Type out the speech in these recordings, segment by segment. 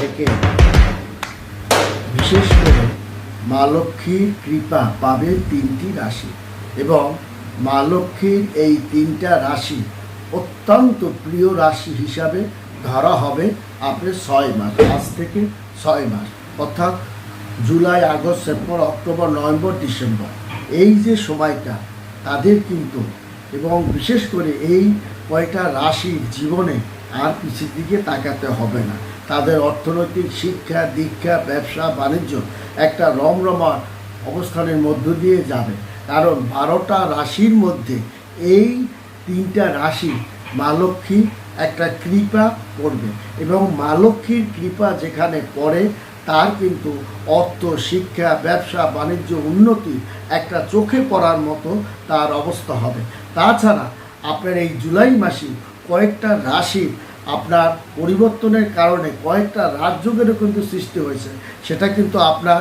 থেকে। বিশেষ করে মা লক্ষ্মীর কৃপা পাবে তিনটি রাশি এবং মা লক্ষ্মীর এই তিনটা রাশি অত্যন্ত প্রিয় রাশি হিসাবে ধরা হবে আপনার ছয় মাস আজ থেকে ছয় মাস, অর্থাৎ July, August, September, October, November, December. এই যে সময়টা, তাদের কিন্তু এবং বিশেষ করে এই কয়টা রাশির জীবনে আর পিছের দিকে তাকাতে হবে না। তাদের অর্থনৈতিক শিক্ষা, দীক্ষা, ব্যবসা, বাণিজ্য একটা রমরমা অবস্থানের মধ্য দিয়ে যাবে। কারণ বারোটা রাশির মধ্যে এই তিনটা রাশি মা লক্ষ্মী একটা কৃপা পড়বে এবং মা লক্ষ্মীর কৃপা যেখানে পড়ে, তার কিন্তু অর্থ, শিক্ষা, ব্যবসা, বাণিজ্য উন্নতি একটা চোখে পড়ার মতো তার অবস্থা হবে। তাছাড়া আপনার এই জুলাই মাসে কয়েকটা রাশি আপনার পরিবর্তনের কারণে কয়েকটা রাজযোগেরও কিন্তু সৃষ্টি হয়েছে। সেটা কিন্তু আপনার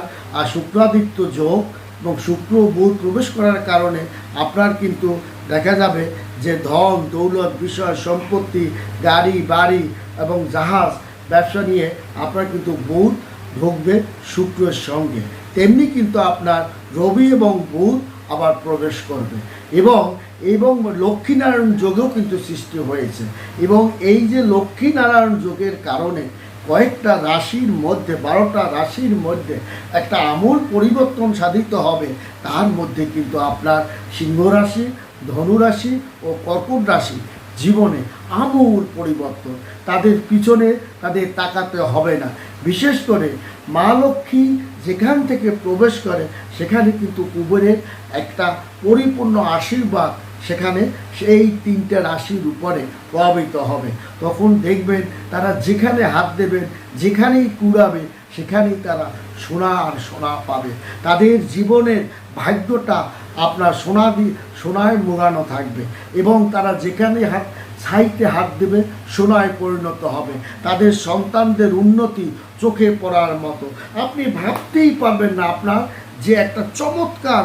শুক্রাদিত্য যোগ এবং শুক্র বুধ প্রবেশ করার কারণে আপনার কিন্তু দেখা যাবে যে ধন, দৌলত, বিষয়, সম্পত্তি, গাড়ি, বাড়ি এবং জাহাজ, ব্যবসা নিয়ে আপনার কিন্তু বুধ ঢুকবে শুক্রের সঙ্গে। তেমনি কিন্তু আপনার রবি এবং বুধ আবার প্রবেশ করবে। এবং এবং লক্ষ্মীনারায়ণ যোগেও কিন্তু সৃষ্টি হয়েছে। এবং এই যে লক্ষ্মীনারায়ণ যোগের কারণে কয়েকটা রাশির মধ্যে, বারোটা রাশির মধ্যে একটা আমূল পরিবর্তন সাধিত হবে, তার মধ্যে কিন্তু আপনার সিংহ রাশি ধনুরাশি ও কর্কট রাশি জীবনে আমূল পরিবর্তন। তাদের পিছনে তাদের তাকাতে হবে না। বিশেষ করে মা লক্ষ্মী যেখান থেকে প্রবেশ করে, সেখানে কিন্তু কুবেরের একটা পরিপূর্ণ আশীর্বাদ সেখানে সেই তিনটে রাশির উপরে প্রভাবিত হবে। তখন দেখবেন তারা যেখানে হাত দেবেন, যেখানেই কুড়াবে, সেখানেই তারা সোনা আর সোনা পাবে। তাদের জীবনের ভাগ্যটা আপনার সোনা দিয়ে, সোনায় মোড়ানো থাকবে এবং তারা যেখানে হাত সাইতে হাত দেবে, সোনায় পরিণত হবে। তাদের সন্তানদের উন্নতি চোখে পড়ার মতো। আপনি ভাবতেই পারবেন না আপনার যে একটা চমৎকার,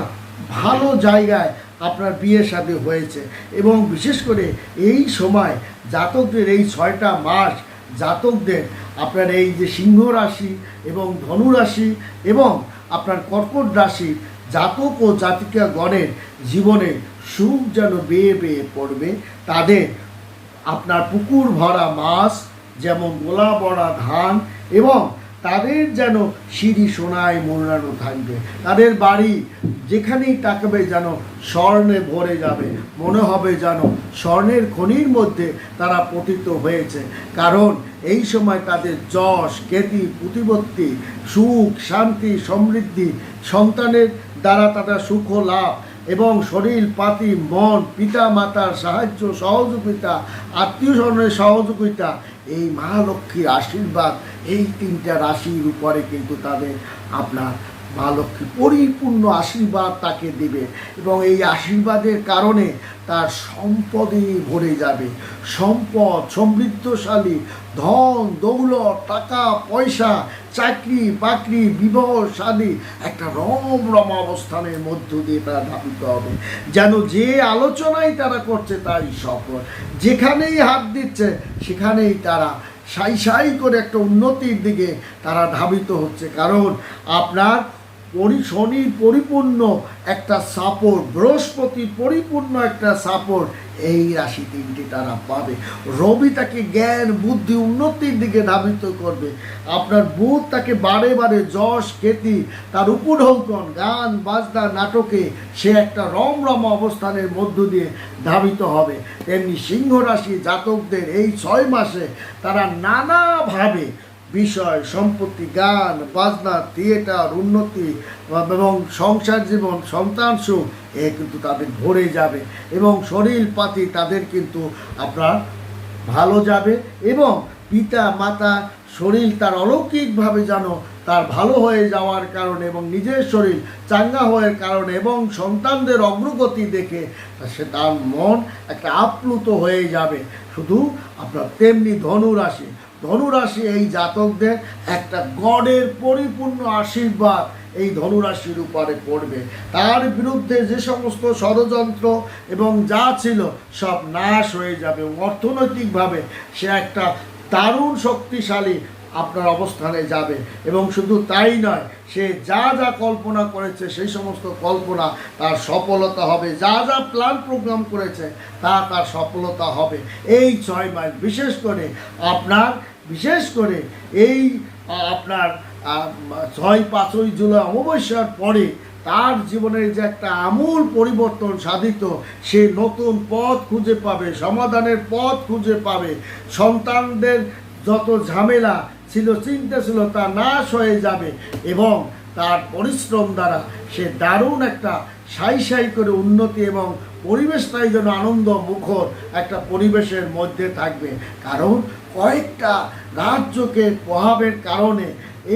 ভালো জায়গায় আপনার বিয়ে সাথে হয়েছে। এবং বিশেষ করে এই সময় জাতকদের এই ছয়টা মাস, জাতকদের আপনার এই যে সিংহ রাশি এবং ধনু রাশি এবং আপনার কর্কট রাশি, জাতক ও জাতিকা গণের জীবনে সুখ যেন বেয়ে বেয়ে পড়বে। তাদের আপনার পুকুর ভরা মাছ যেমন গোলা বড়া ধান এবং তাদের যেন সিঁড়ি সোনায় মোড়ানো থাকবে। তাদের বাড়ি যেখানেই তাকাবে যেন স্বর্ণে ভরে যাবে। মনে হবে যেন স্বর্ণের খনির মধ্যে তারা পতিত হয়েছে। কারণ এই সময় তাদের যশ, খ্যাতি প্রতিপত্তি সুখ, শান্তি, সমৃদ্ধি, সন্তানের দ্বারা তারা সুখ লাভ এবং শরীর, পাতি, মন, পিতা মাতার সাহায্য, সহযোগিতা, আত্মীয় স্বজনের সহযোগিতা, এই মহালক্ষ্মীর আশীর্বাদ, এই তিনটা রাশির উপরে কিন্তু তাদের আপনার মা লক্ষ্মী পরিপূর্ণ আশীর্বাদ তাকে দেবে এবং এই আশীর্বাদের কারণে তার সম্পদে ভরে যাবে। সম্পদ, সমৃদ্ধশালী, ধন, দৌলত, টাকা, পয়সা, চাকরি, বাকরি, বিবাহ, শাদী একটা রম রম অবস্থানের মধ্য দিয়ে তারা ধাবিত হবে। যেন যে আলোচনাই তারা করছে তাই সফল। যেখানেই হাত দিচ্ছে, সেখানেই তারা সাই সাই করে একটা উন্নতির দিকে তারা ধাবিত হচ্ছে। কারণ আপনার শনির পরিপূর্ণ একটা সাপোর্ট বৃহস্পতি পরিপূর্ণ একটা সাপোর্ট এই রাশি তিনটি তারা পাবে। রবি তাকে জ্ঞান, বুদ্ধি, উন্নতির দিকে ধাবিত করবে। আপনার বুধ তাকে বারে বারে যশ, খ্যাতি, তার উপঢৌকন, গান, বাজনা, নাটকে সে একটা রমরম অবস্থানের মধ্য দিয়ে ধাবিত হবে। তেমনি সিংহ রাশি জাতকদের এই ছয় মাসে তারা নানাভাবে বিষয়, সম্পত্তি, গান, বাজনা থিয়েটার উন্নতি, এবং সংসার জীবন, সন্তান সুখ, এ কিন্তু তাদের ভরে যাবে। এবং শরীর পাতি তাদের কিন্তু আপনার ভালো যাবে এবং পিতা, মাতা, শরীর তার অলৌকিকভাবে যেন তার ভালো হয়ে যাওয়ার কারণে এবং নিজের শরীর চাঙ্গা হওয়ার কারণে এবং সন্তানদের অগ্রগতি দেখে সে তার মন একটা আপ্লুত হয়ে যাবে। শুধু আপনার তেমনি ধনুরাশি ধনুরাশি এই জাতকদের একটা গডের পরিপূর্ণ আশীর্বাদ এই ধনুরাশির উপরে পড়বে। তার বিরুদ্ধে যে সমস্ত ষড়যন্ত্র এবং যা ছিল সব নাশ হয়ে যাবে। অর্থনৈতিকভাবে সে একটা দারুণ শক্তিশালী আপনার অবস্থানে যাবে। এবং শুধু তাই নয়, সে যা যা কল্পনা করেছে, সেই সমস্ত কল্পনা তার সফলতা হবে। যা যা প্ল্যান প্রোগ্রাম করেছে, তা তার সফলতা হবে। এই ছয় মাস, বিশেষ করে আপনার, বিশেষ করে এই আপনার ছয় পাঁচই জুলাই অমাবস্যার পরে তার জীবনের যে একটা আমূল পরিবর্তন সাধিত, সে নতুন পথ খুঁজে পাবে, সমাধানের পথ খুঁজে পাবে। সন্তানদের যত ঝামেলা ছিল, চিন্তা ছিল, তা নাশ হয়ে যাবে এবং তার পরিশ্রম দ্বারা সে দারুণ একটা সাই সাই করে উন্নতি এবং পরিবেশটাই যেন আনন্দ মুখর একটা পরিবেশের মধ্যে থাকবে। কারণ কয়েকটা রাজ্যকের প্রভাবের কারণে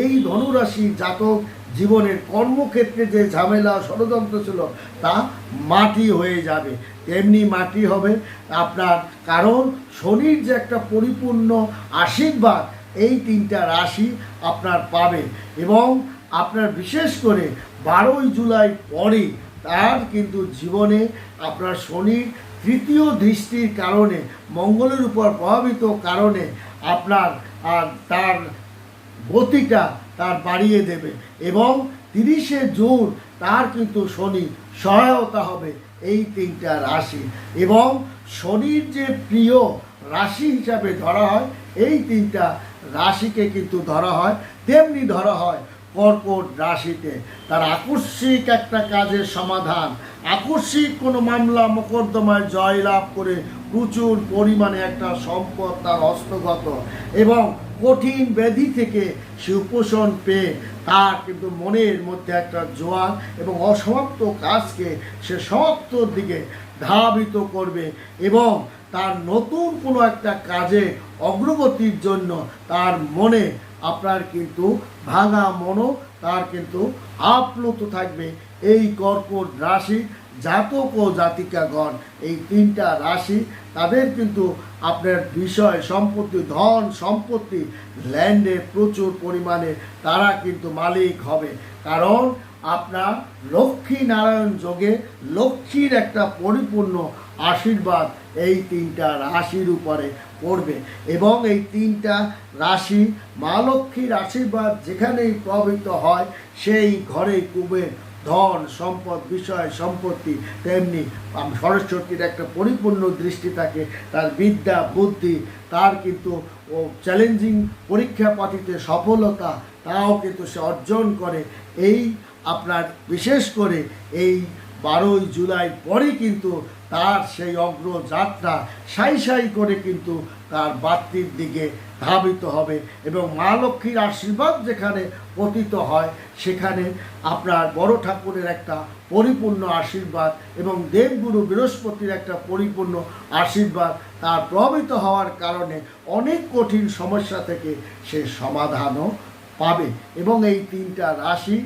এই ধনুরাশি জাতক জীবনের কর্মক্ষেত্রে যে ঝামেলা, ষড়যন্ত্র ছিল, তা মাটি হয়ে যাবে। তেমনি মাটি হবে আপনার, কারণ শনির যে একটা পরিপূর্ণ আশীর্বাদ এই তিনটা রাশি আপনার পাবে এবং আপনার বিশেষ করে বারোই জুলাই পরে তার কিন্তু জীবনে আপনার শনির তৃতীয় দৃষ্টির কারণে, মঙ্গলের উপর প্রভাবিত কারণে আপনার আর তার গতিটা তার বাড়িয়ে দেবে এবং তিরিশে জুন তার কিন্তু শনি সহায়তা হবে এই তিনটা রাশি এবং শনির যে প্রিয় রাশি হিসাবে ধরা হয়, এই তিনটা রাশিকে কিন্তু ধরা হয়, তেমনি ধরা হয় কর্কট রাশিতে। তার আকস্মিক একটা কাজের সমাধান, আকস্মিক কোনো মামলা, মোকদ্দমায় জয়লাভ করে প্রচুর পরিমাণে একটা সম্পদ তার হস্তগত এবং কঠিন ব্যাধি থেকে সে উপশম পেয়ে তার কিন্তু মনের মধ্যে একটা জোয়ার এবং অসমাপ্ত কাজকে সে সমাপ্তর দিকে ধাবিত করবে এবং তার নতুন কোনো একটা কাজে অগ্রগতির জন্য তার মনে আপনার কিন্তু ভাঙা মনও, তার কিন্তু আপ্লুত থাকবে এই কর্কট রাশি জাতক ও জাতিকাগণ। এই তিনটা রাশি তাদের কিন্তু আপনার বিষয় সম্পত্তি, ধন সম্পত্তি ল্যান্ডে প্রচুর পরিমাণে তারা কিন্তু মালিক হবে। কারণ আপনার লক্ষ্মী নারায়ণ যোগে লক্ষ্মীর একটা পরিপূর্ণ আশীর্বাদ এই তিনটা রাশির উপরে পড়বে। এবং এই তিনটা রাশি মা লক্ষ্মীর আশীর্বাদ যেখানেই প্রভাবিত হয়, সেই ঘরে কুবের ধন, সম্পদ, বিষয়, সম্পত্তি তেমনি সরস্বতীর একটা পরিপূর্ণ দৃষ্টি থাকে, তার বিদ্যা, বুদ্ধি, তার কিন্তু ও চ্যালেঞ্জিং পরীক্ষা পাতিতে সফলতা, তাও কিন্তু সে অর্জন করে। এই আপনার বিশেষ করে এই বারোই জুলাই পরে কিন্তু তার সেই অগ্রযাত্রা সাই সাই করে কিন্তু তার বাড়তির দিকে ধাবিত হবে এবং মা লক্ষ্মীর আশীর্বাদ যেখানে পতিত হয়, সেখানে আপনার বড় ঠাকুরের একটা পরিপূর্ণ আশীর্বাদ এবং দেবগুরু বৃহস্পতির একটা পরিপূর্ণ আশীর্বাদ তার প্রভাবিত হওয়ার কারণে অনেক কঠিন সমস্যা থেকে সে সমাধানও পাবে এবং এই তিনটা রাশি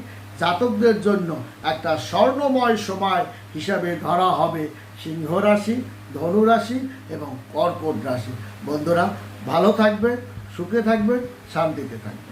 জাতকদের জন্য একটা স্বর্ণময় সময় হিসাবে ধরা হবে সিংহ রাশি ধনুরাশি এবং কর্কট রাশি। বন্ধুরা, ভালো থাকবে সুখে থাকবে শান্তিতে থাকবে